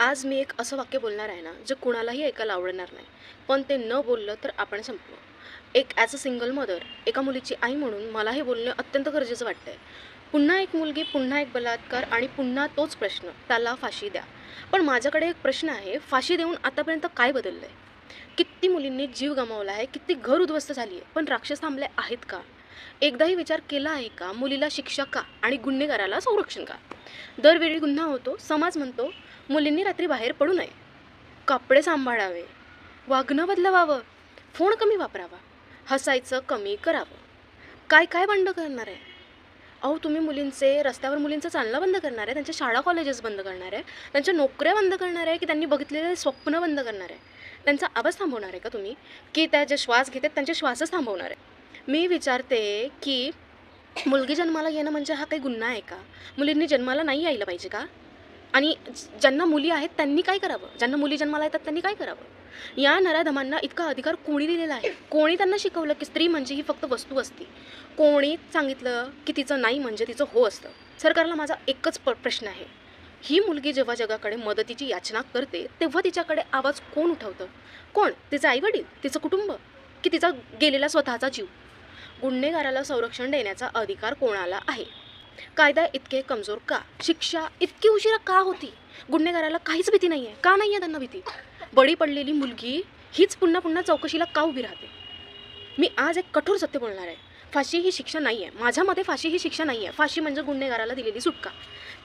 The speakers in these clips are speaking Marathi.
आज मी एक असं वाक्य बोलणार आहे ना जे कुणालाही ऐकायला आवडणार नाही. पण ते न बोललं तर आपण संपलो. एक ॲज अ सिंगल मदर एका मुलीची आई म्हणून मला हे बोलणं अत्यंत गरजेचं वाटतं आहे पुन्हा एक मुलगी पुन्हा एक बलात्कार आणि पुन्हा तोच प्रश्न त्याला फाशी द्या. पण माझ्याकडे एक प्रश्न आहे फाशी देऊन आतापर्यंत काय बदललं आहे किती मुलींनी जीव गमावला आहे किती घर उद्ध्वस्त झाली आहे पण राक्षस थांबले आहेत का? एकदाही विचार केला आहे का? मुलीला शिक्षा का? आणि गुन्हेगाराला संरक्षण का? दरवेळी गुन्हा होतो समाज म्हणतो मुलींनी रात्री बाहेर पडू नये. कपडे सांभाळावे. वागणं बदलवावं. फोन कमी वापरावा. हसायचं कमी करावं. काय काय बंद करणार आहे? अहो तुम्ही मुलींचे रस्त्यावर मुलींचं चालणं बंद करणार आहे त्यांच्या शाळा कॉलेजेस बंद करणार आहे त्यांच्या नोकऱ्या बंद करणार आहे की त्यांनी बघितलेले स्वप्न बंद करणार आहे? त्यांचा आवाज थांबवणार आहे का तुम्ही? की त्या जे श्वास घेतात त्यांचे श्वासच थांबवणार आहे? मी विचारते की मुलगी जन्माला येणं म्हणजे हा काही गुन्हा आहे का? मुलींनी जन्माला नाही यायला पाहिजे का? आणि ज्यांना मुली आहेत त्यांनी काय करावं? ज्यांना मुली जन्माला येतात त्यांनी काय करावं? या नराधमांना इतका अधिकार कोणी दिलेला आहे? कोणी त्यांना शिकवलं की स्त्री म्हणजे ही फक्त वस्तू असते? कोणी सांगितलं की तिचं नाही म्हणजे तिचं हो असतं? सरकारला माझा एकच प प्रश्न आहे. ही मुलगी जेव्हा जगाकडे मदतीची याचना करते तेव्हा तिच्याकडे आवाज कोण उठवतं? कोण? तिचे आईवडील? तिचं कुटुंब? की तिचा गेलेला स्वतःचा जीव? गुन्हेगाराला संरक्षण देण्याचा अधिकार कोणाला आहे? कायदा इतके कमजोर का? शिक्षा इतकी उशिरा का होती? गुन्हेगाराला काहीच भीती नाही आहे का नाही आहे त्यांना भीती? बळी पडलेली मुलगी हीच पुन्हा पुन्हा चौकशीला का उभी राहते? मी आज एक कठोर सत्य बोलणार आहे. फाशी ही शिक्षा नाही आहे माझ्या मते फाशी ही शिक्षा नाही आहे फाशी म्हणजे गुन्हेगाराला दिलेली सुटका.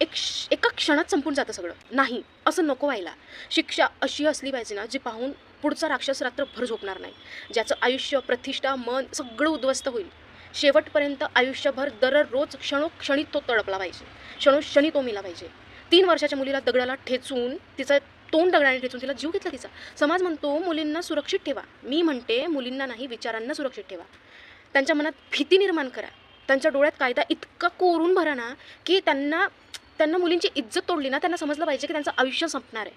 एक श एका क्षणात संपून जातं सगळं. नाही असं नको व्हायला. शिक्षा अशी असली पाहिजे ना जी पाहून पुढचा राक्षस रात्रभर झोपणार नाही. ज्याचं आयुष्य प्रतिष्ठा मन सगळं उद्ध्वस्त होईल. शेवटपर्यंत आयुष्यभर दररोज क्षणोक्षणी तो तडपला पाहिजे. क्षणोक्षणी तो मिला पाहिजे. तीन वर्षाच्या मुलीला दगडाला ठेचून तिचा तोंड दगडाने ठेचून तिला जीव घेतला तिचा. समाज म्हणतो मुलींना सुरक्षित ठेवा. मी म्हणते मुलींना नाही विचारांना सुरक्षित ठेवा. त्यांच्या मनात भीती निर्माण करा. त्यांच्या डोळ्यात कायदा इतका कोरून भरा ना की त्यांना त्यांना मुलींची इज्जत तोडली ना त्यांना समजलं पाहिजे की त्यांचं आयुष्य संपणार आहे.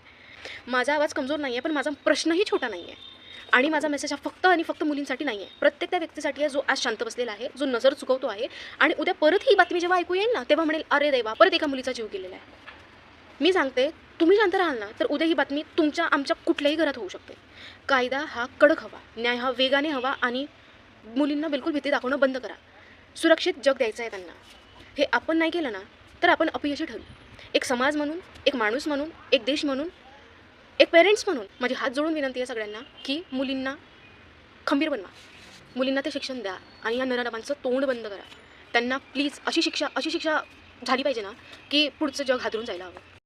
माझा आवाज कमजोर नाही आहे पण माझा प्रश्नही छोटा नाही आहे आणि माझा मेसेज हा फक्त आणि फक्त मुलींसाठी नाही आहे प्रत्येक त्या व्यक्तीसाठी आहे जो आज शांत बसलेला आहे जो नजर चुकवतो आहे आणि उद्या परत ही बातमी जेव्हा ऐकू येईल ना तेव्हा म्हणेल अरे देवा परत एका मुलीचा जीव गेलेला आहे. मी सांगते तुम्ही शांत राहाल ना तर उद्या ही बातमी तुमच्या आमच्या कुठल्याही घरात होऊ शकते. कायदा हा कडक हवा न्याय हा वेगाने हवा आणि मुलींना बिलकुल भीती दाखवणं बंद करा. सुरक्षित जग द्यायचं आहे त्यांना. हे आपण नाही केलं ना तर आपण अपयशी ठरू. एक समाज म्हणून एक माणूस म्हणून एक देश म्हणून एक पेरेंट्स म्हणून माझी हात जोडून विनंती आहे सगळ्यांना की मुलींना खंबीर बनवा. मुलींना ते शिक्षण द्या आणि या नराधमांचं तोंड बंद करा. त्यांना प्लीज अशी शिक्षा अशी शिक्षा झाली पाहिजे ना की पुढचं जग हादरून जायला हवं.